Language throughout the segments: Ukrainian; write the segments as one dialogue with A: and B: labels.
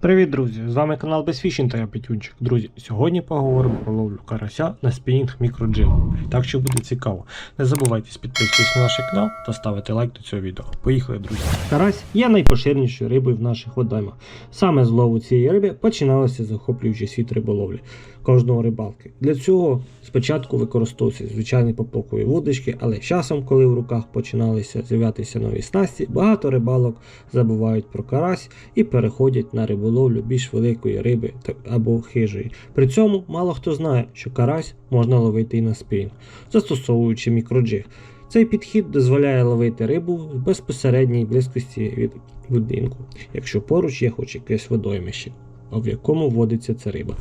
A: Привіт, друзі! З вами канал Безфішін та я Петюнчик. Друзі, сьогодні поговоримо про ловлю карася на спінінг мікроджил. Так що буде цікаво. Не забувайте підписуватись на наш канал та ставити лайк до цього відео. Поїхали, друзі! Карась є найпоширенішою рибою в наших водоймах. Саме з лову цієї риби починалося захоплюючий світ риболовлі кожного рибалки. Для цього спочатку використовувалися звичайні поплавкові вудочки, але з часом, коли в руках починалися з'являтися нові снасті, багато рибалок забувають про карась і переходять на риболовлю більш великої риби або хижої. При цьому мало хто знає, що карась можна ловити і на спінг, застосовуючи мікроджиг. Цей підхід дозволяє ловити рибу в безпосередній близькості від будинку, якщо поруч є хоч якесь водоймище, в якому водиться ця риба.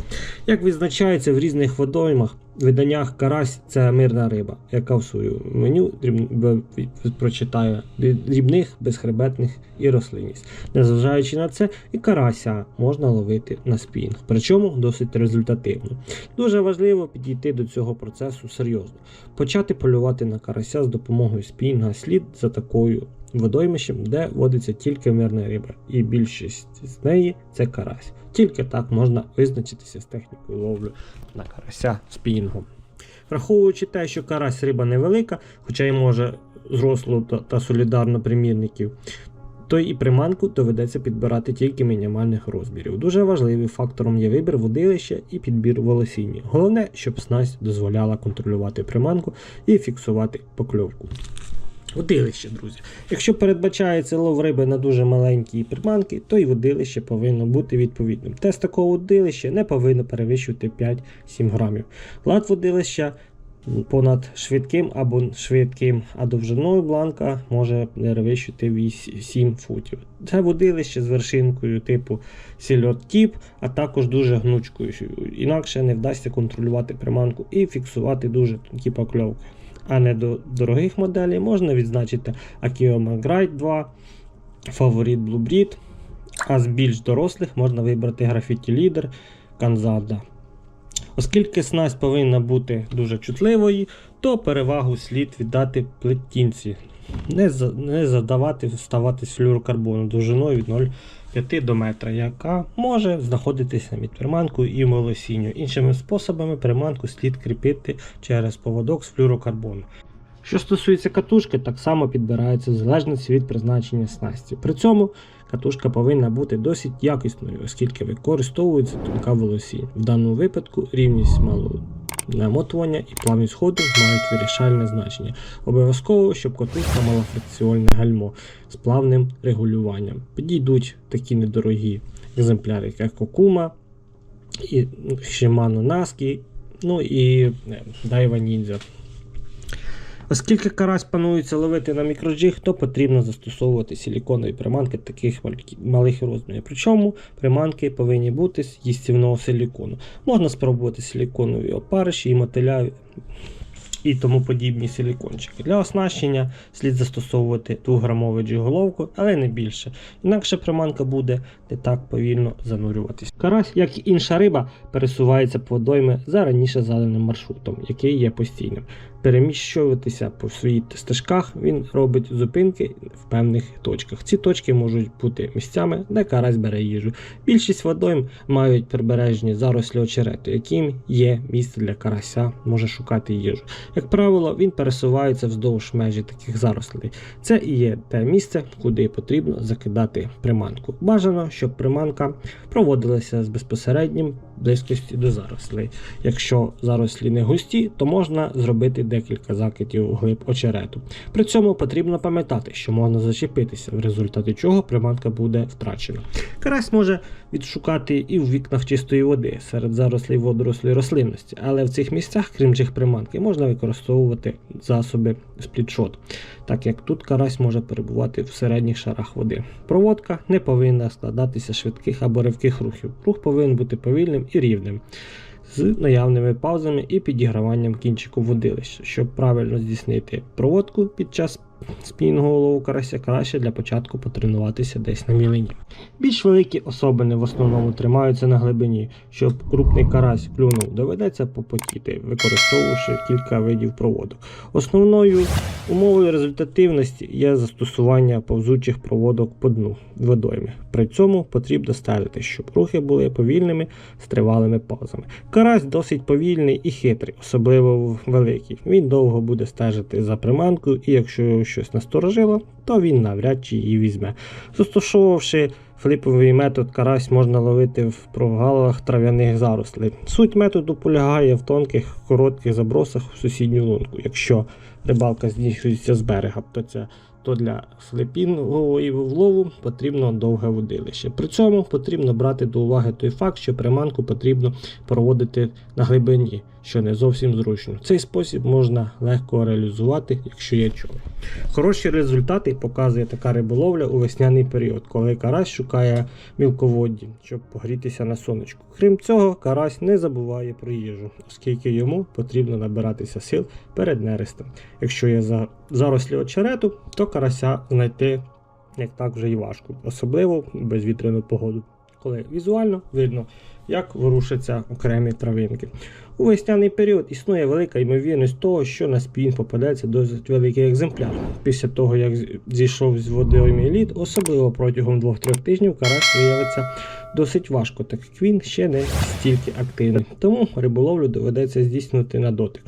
A: Як відзначається в різних водоймах, виданнях карась це мирна риба, яка в свою меню прочитає дрібних, безхребетних і рослинність. Незважаючи на це, і карася можна ловити на спінг, причому досить результативно. Дуже важливо підійти до цього процесу серйозно, почати полювати на карася з допомогою спінга слід за такою водоймищем, де водиться тільки мирна риба, і більшість з неї це карась. Тільки так можна визначитися з технікою ловлю на карася спінгом. Враховуючи те, що карась риба невелика, хоча й може зрослу та, та солідарно примірників, то і приманку доведеться підбирати тільки мінімальних розмірів. Дуже важливим фактором є вибір водилища і підбір волосіння. Головне, щоб снасть дозволяла контролювати приманку і фіксувати покльовку. Водилище, друзі. Якщо передбачається лов риби на дуже маленькі приманки, то і водилище повинно бути відповідним. Тест такого водилища не повинно перевищувати 5-7 грамів. Лад водилища понад швидким або швидким, а довжиною бланка може перевищити 8 7 футів. Це водилище з вершинкою типу сільот тіп, а також дуже гнучкою. Інакше не вдасться контролювати приманку і фіксувати дуже тонкі покльовки. А не до дорогих моделей можна відзначити Akio Gride 2, Favorite Blue Breed, а з більш дорослих можна вибрати Graffiti Leader Kanzada. Оскільки снасть повинна бути дуже чутливою, то перевагу слід віддати плетінці. Не, за- не задавати вставати флюрокарбону довжиною від 0,5 до метра, яка може знаходитися між приманкою і волосінню. Іншими способами приманку слід кріпити через поводок з флюрокарбону. Що стосується катушки, так само підбирається в залежності від призначення снасті. При цьому катушка повинна бути досить якісною, оскільки використовується тонка волосінь. В даному випадку рівність малого намотування і плавність ходу мають вирішальне значення. Обов'язково, щоб катушка мала фрикціонне гальмо з плавним регулюванням. Підійдуть такі недорогі екземпляри, як Кокума, і Shimano Naski, ну і Дайва Daiwa Ninja. Оскільки карась планується ловити на мікроджиг, то потрібно застосовувати силіконові приманки таких малих розмірів. Причому приманки повинні бути з їстівного силікону. Можна спробувати силіконові опариші і мотиля і тому подібні силікончики. Для оснащення слід застосовувати 2-грамову джиголовку, але не більше. Інакше приманка буде не так повільно занурюватись. Карась, як і інша риба, пересувається по водойми за раніше заданим маршрутом, який є постійним. Переміщуватися по своїх стежках він робить зупинки в певних точках. Ці точки можуть бути місцями, де карась бере їжу. Більшість водойм мають прибережні зарослі очерету, яким є місце для карася, може шукати їжу. Як правило, він пересувається вздовж межі таких зарослей. Це і є те місце, куди потрібно закидати приманку. Бажано, щоб приманка проводилася з безпосереднім близькості до зарослей. Якщо зарослі не густі, то можна зробити декілька закидів глиб очерету. При цьому потрібно пам'ятати, що можна зачепитися, в результаті чого приманка буде втрачена. Карась може відшукати і в вікнах чистої води серед зарослей водорослої рослинності, але в цих місцях, крім жих приманки, можна використовувати засоби сплітшот, так як тут карась може перебувати в середніх шарах води. Проводка не повинна складатися швидких або ривких рухів. Рух повинен бути повільним і рівним. З наявними паузами і підіграванням кінчику водилища, щоб правильно здійснити проводку під час спінгового лову карася краще для початку потренуватися десь на мілині. Більш великі особини в основному тримаються на глибині. Щоб крупний карась клюнув, доведеться попотіти, використовувавши кілька видів проводок. Основною умовою результативності є застосування повзучих проводок по дну водойми. При цьому потрібно стежити, щоб рухи були повільними з тривалими паузами. Карась досить повільний і хитрий, особливо великий. Він довго буде стежити за приманкою, і якщо щось насторожило, то він навряд чи її візьме. Застосовувавши фліповий метод, карась можна ловити в прогалах трав'яних зарослей. Суть методу полягає в тонких коротких забросах в сусідню лунку. Якщо рибалка здійснюється з берега, то це то для флепінгової влову потрібно довге водилище. При цьому потрібно брати до уваги той факт, що приманку потрібно проводити на глибині, що не зовсім зручно. Цей спосіб можна легко реалізувати, якщо є човен. Хороші результати показує така риболовля у весняний період, коли карась шукає мілководді, щоб погрітися на сонечку. Крім цього, карась не забуває про їжу, оскільки йому потрібно набиратися сил перед нерестом. Якщо є за- зарослі очерету, то карася знайти як так вже і важко, особливо в безвітряну погоду, коли візуально видно, як ворушаться окремі травинки. У весняний період існує велика ймовірність того, що на спін попадеться досить великий екземпляр. Після того, як зійшов з водойми лід, особливо протягом 2-3 тижнів карась виявиться досить важко, так як він ще не стільки активний. Тому риболовлю доведеться здійснювати на дотик.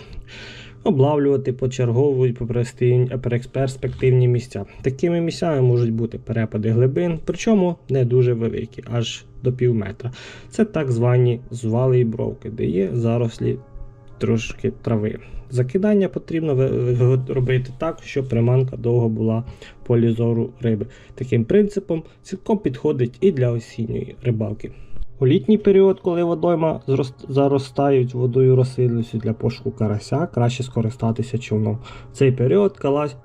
A: Облавлювати почергово по перспективні- місця. Такими місцями можуть бути перепади глибин, причому не дуже великі, аж до пів метра. Це так звані звали і бровки, де є зарослі трошки трави. Закидання потрібно робити так, щоб приманка довго була в полі зору риби. Таким принципом цілком підходить і для осінньої рибалки. У літній період, коли водойма заростають водою розсильністю для пошуку карася, краще скористатися човном. В цей період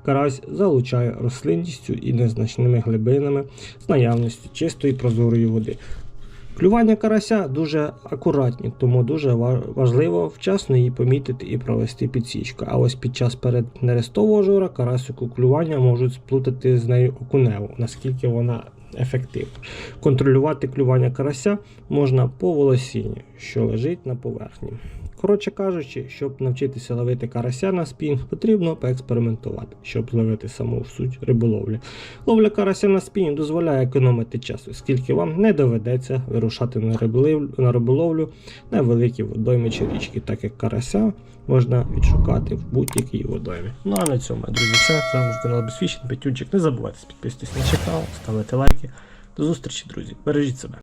A: карась, залучає рослинністю і незначними глибинами з наявності чистої прозорої води. Клювання карася дуже акуратні, тому дуже важливо вчасно її помітити і провести підсічку. А ось під час переднерестового жора карасику клювання можуть сплутати з нею окуневу, наскільки вона ефективна. Контролювати клювання карася можна по волосінню, що лежить на поверхні. Коротше кажучи, щоб навчитися ловити карася на спінг, потрібно поекспериментувати, щоб зловити саму суть риболовлі. Ловля карася на спінг дозволяє економити час, оскільки вам не доведеться вирушати на риболовлю, на великі водойми чи річки, так як карася можна відшукати в будь-якій водоймі. Ну а на цьому, друзі, все. З вами канал Безфішін, Петюнчик. Не забувайте підписуватись на канал, ставити лайки. До зустрічі, друзі. Бережіть себе.